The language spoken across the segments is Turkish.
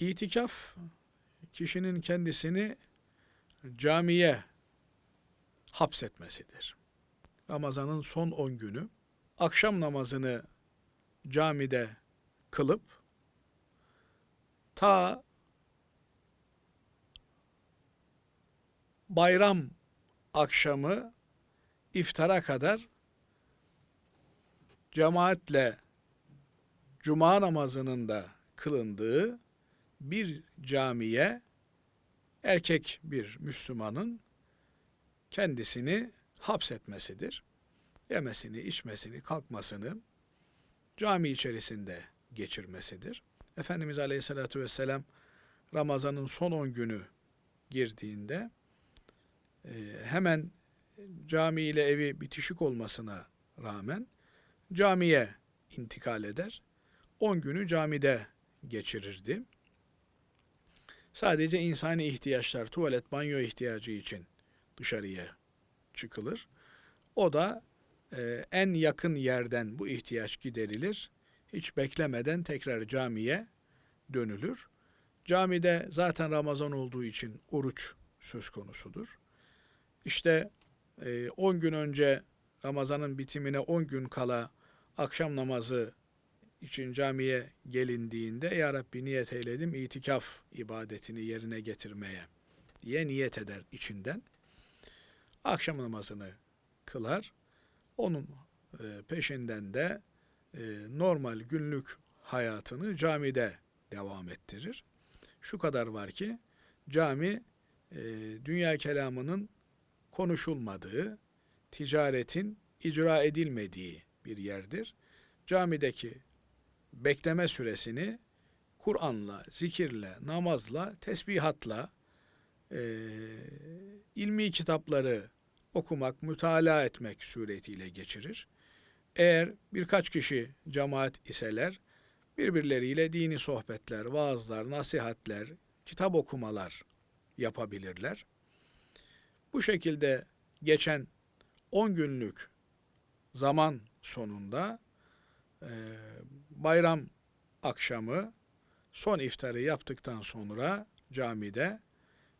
İtikaf kişinin kendisini camiye hapsetmesidir. Ramazanın son 10 günü akşam namazını camide kılıp ta bayram akşamı iftara kadar cemaatle cuma namazının da kılındığı bir camiye erkek bir Müslümanın kendisini hapsetmesidir. Yemesini, içmesini, kalkmasını cami içerisinde geçirmesidir. Efendimiz Aleyhisselatü Vesselam Ramazan'ın son 10 günü girdiğinde e, hemen cami ile evi bitişik olmasına rağmen camiye intikal eder. 10 günü camide geçirirdi. Sadece insani ihtiyaçlar, tuvalet, banyo ihtiyacı için dışarıya çıkılır. O da e, en yakın yerden bu ihtiyaç giderilir. Hiç beklemeden tekrar camiye dönülür. Camide zaten Ramazan olduğu için oruç söz konusudur. İşte 10 gün önce Ramazanın bitimine 10 gün kala akşam namazı için camiye gelindiğinde Ya Rabbi niyet eyledim itikaf ibadetini yerine getirmeye diye niyet eder içinden. Akşam namazını kılar. Onun e, peşinden de e, normal günlük hayatını camide devam ettirir. Şu kadar var ki cami e, dünya kelamının konuşulmadığı, ticaretin icra edilmediği bir yerdir. Camideki bekleme süresini Kur'an'la, zikirle, namazla, tesbihatla, e, ilmi kitapları okumak, mütalaa etmek suretiyle geçirir. Eğer birkaç kişi cemaat iseler, birbirleriyle dini sohbetler, vaazlar, nasihatler, kitap okumalar yapabilirler. Bu şekilde geçen 10 günlük zaman sonunda e, bayram akşamı son iftarı yaptıktan sonra camide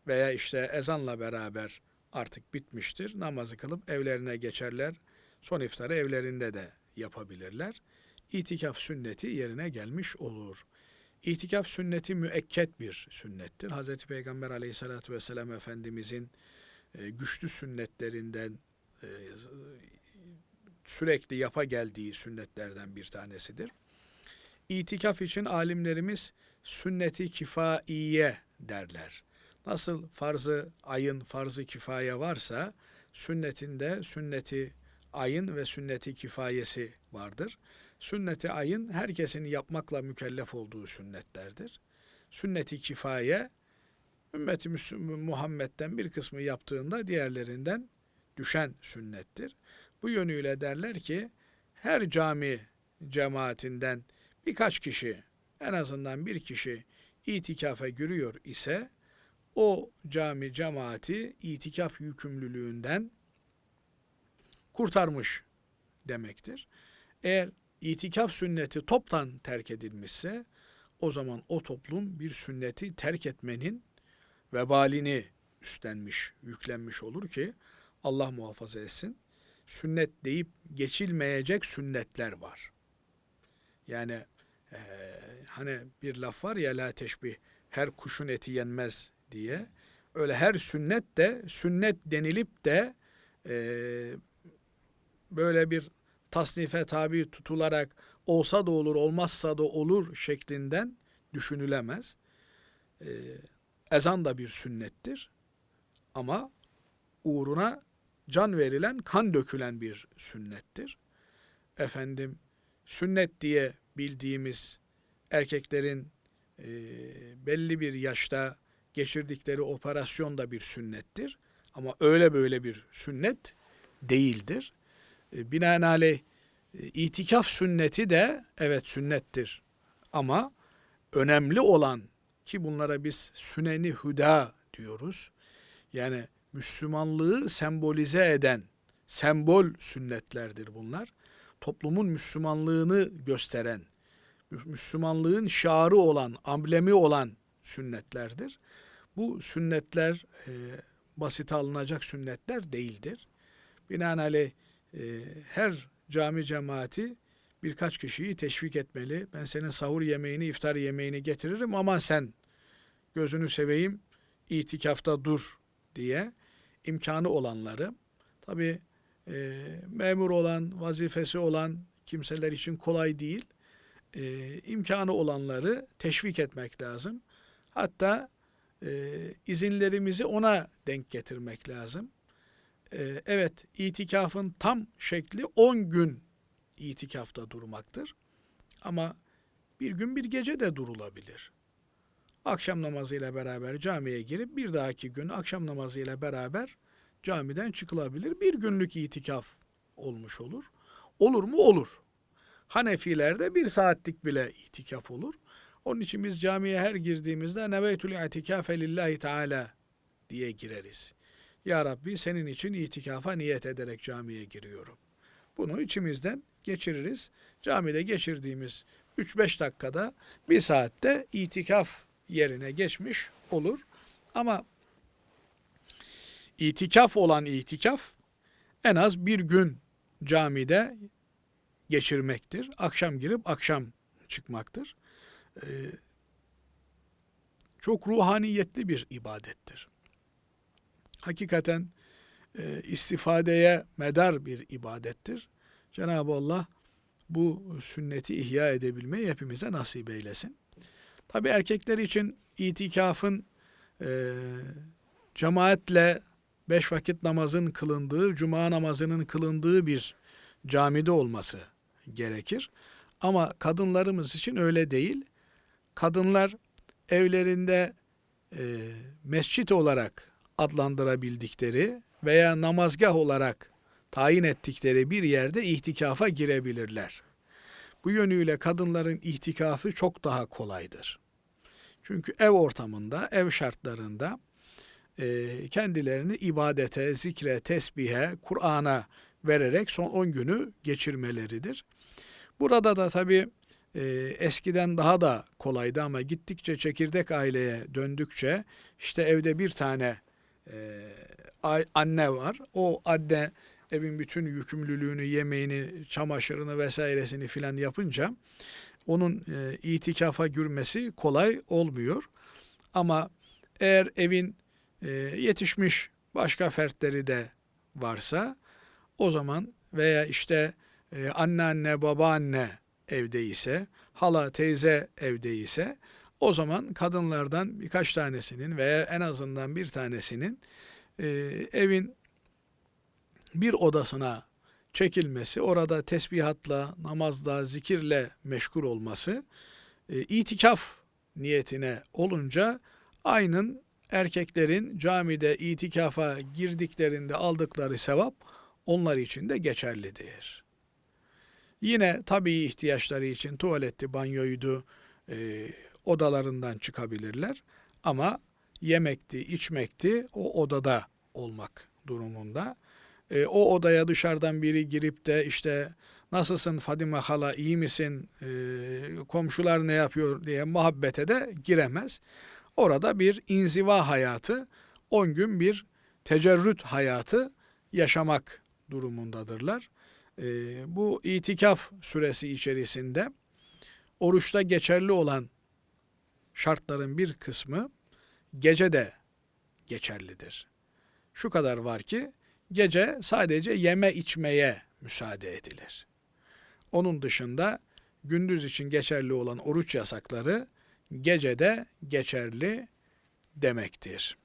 veya işte ezanla beraber artık bitmiştir. Namazı kılıp evlerine geçerler. Son iftarı evlerinde de yapabilirler. İtikaf sünneti yerine gelmiş olur. İtikaf sünneti müekket bir sünnettir. Hz. Peygamber aleyhissalatü vesselam Efendimizin e, güçlü sünnetlerinden e, sürekli yapa geldiği sünnetlerden bir tanesidir. İtikaf için alimlerimiz sünneti kifaiye derler. Nasıl farzı ayın farzı kifaye varsa sünnetinde sünneti ayın ve sünneti kifayesi vardır. Sünneti ayın herkesin yapmakla mükellef olduğu sünnetlerdir. Sünneti kifaye ümmeti Muhammed'den bir kısmı yaptığında diğerlerinden düşen sünnettir. Bu yönüyle derler ki her cami cemaatinden birkaç kişi en azından bir kişi itikafa giriyor ise o cami cemaati itikaf yükümlülüğünden kurtarmış demektir. Eğer itikaf sünneti toptan terk edilmişse o zaman o toplum bir sünneti terk etmenin vebalini üstlenmiş, yüklenmiş olur ki Allah muhafaza etsin. Sünnet deyip geçilmeyecek sünnetler var. Yani e, hani bir laf var ya la teşbih her kuşun eti yenmez diye. Öyle her sünnet de sünnet denilip de e, böyle bir tasnife tabi tutularak olsa da olur olmazsa da olur şeklinden düşünülemez. E, ezan da bir sünnettir ama uğruna can verilen, kan dökülen bir sünnettir. Efendim, sünnet diye bildiğimiz erkeklerin e, belli bir yaşta geçirdikleri operasyon da bir sünnettir. Ama öyle böyle bir sünnet değildir. E, binaenaleyh itikaf sünneti de evet sünnettir. Ama önemli olan ki bunlara biz süneni hüda diyoruz. Yani Müslümanlığı sembolize eden sembol sünnetlerdir bunlar. Toplumun Müslümanlığını gösteren, Müslümanlığın şarı olan, amblemi olan sünnetlerdir. Bu sünnetler e, basit alınacak sünnetler değildir. Binaenaleyh e, her cami cemaati birkaç kişiyi teşvik etmeli. Ben senin sahur yemeğini, iftar yemeğini getiririm ama sen gözünü seveyim itikafta dur diye imkanı olanları tabi e, memur olan, vazifesi olan kimseler için kolay değil. E, imkanı olanları teşvik etmek lazım. Hatta e, izinlerimizi ona denk getirmek lazım. E, evet, itikafın tam şekli 10 gün itikafta durmaktır. Ama bir gün bir gece de durulabilir. Akşam namazıyla beraber camiye girip bir dahaki gün akşam namazıyla beraber camiden çıkılabilir. Bir günlük itikaf olmuş olur. Olur mu? Olur. Hanefilerde bir saatlik bile itikaf olur. Onun için biz camiye her girdiğimizde neveytül itikafe lillahi teala diye gireriz. Ya Rabbi senin için itikafa niyet ederek camiye giriyorum. Bunu içimizden geçiririz. Camide geçirdiğimiz 3-5 dakikada bir saatte itikaf yerine geçmiş olur. Ama itikaf olan itikaf en az bir gün camide geçirmektir. Akşam girip akşam çıkmaktır. Ee, çok ruhaniyetli bir ibadettir. Hakikaten e, istifadeye medar bir ibadettir. Cenab-ı Allah bu sünneti ihya edebilmeyi hepimize nasip eylesin. Tabi erkekler için itikafın e, cemaatle beş vakit namazın kılındığı, cuma namazının kılındığı bir camide olması gerekir. Ama kadınlarımız için öyle değil. Kadınlar evlerinde e, mescit olarak adlandırabildikleri veya namazgah olarak tayin ettikleri bir yerde ihtikafa girebilirler. Bu yönüyle kadınların ihtikafı çok daha kolaydır. Çünkü ev ortamında, ev şartlarında kendilerini ibadete, zikre, tesbihe, Kur'an'a vererek son 10 günü geçirmeleridir. Burada da tabi e, eskiden daha da kolaydı ama gittikçe çekirdek aileye döndükçe işte evde bir tane e, anne var. O anne evin bütün yükümlülüğünü, yemeğini, çamaşırını vesairesini filan yapınca onun e, itikafa girmesi kolay olmuyor. Ama eğer evin e, yetişmiş başka fertleri de varsa o zaman veya işte e, anneanne, babaanne evde ise, hala, teyze evde ise o zaman kadınlardan birkaç tanesinin veya en azından bir tanesinin e, evin bir odasına çekilmesi, orada tesbihatla, namazla, zikirle meşgul olması, e, itikaf niyetine olunca aynın erkeklerin camide itikafa girdiklerinde aldıkları sevap onlar için de geçerlidir. Yine tabii ihtiyaçları için tuvaletti, banyoydu, e, odalarından çıkabilirler. Ama yemekti, içmekti o odada olmak durumunda. E, o odaya dışarıdan biri girip de işte nasılsın Fadime hala iyi misin e, komşular ne yapıyor diye muhabbete de giremez. Orada bir inziva hayatı 10 gün bir tecerrüt hayatı yaşamak durumundadırlar. E, bu itikaf süresi içerisinde oruçta geçerli olan şartların bir kısmı gece de geçerlidir. Şu kadar var ki gece sadece yeme içmeye müsaade edilir. Onun dışında gündüz için geçerli olan oruç yasakları gecede geçerli demektir.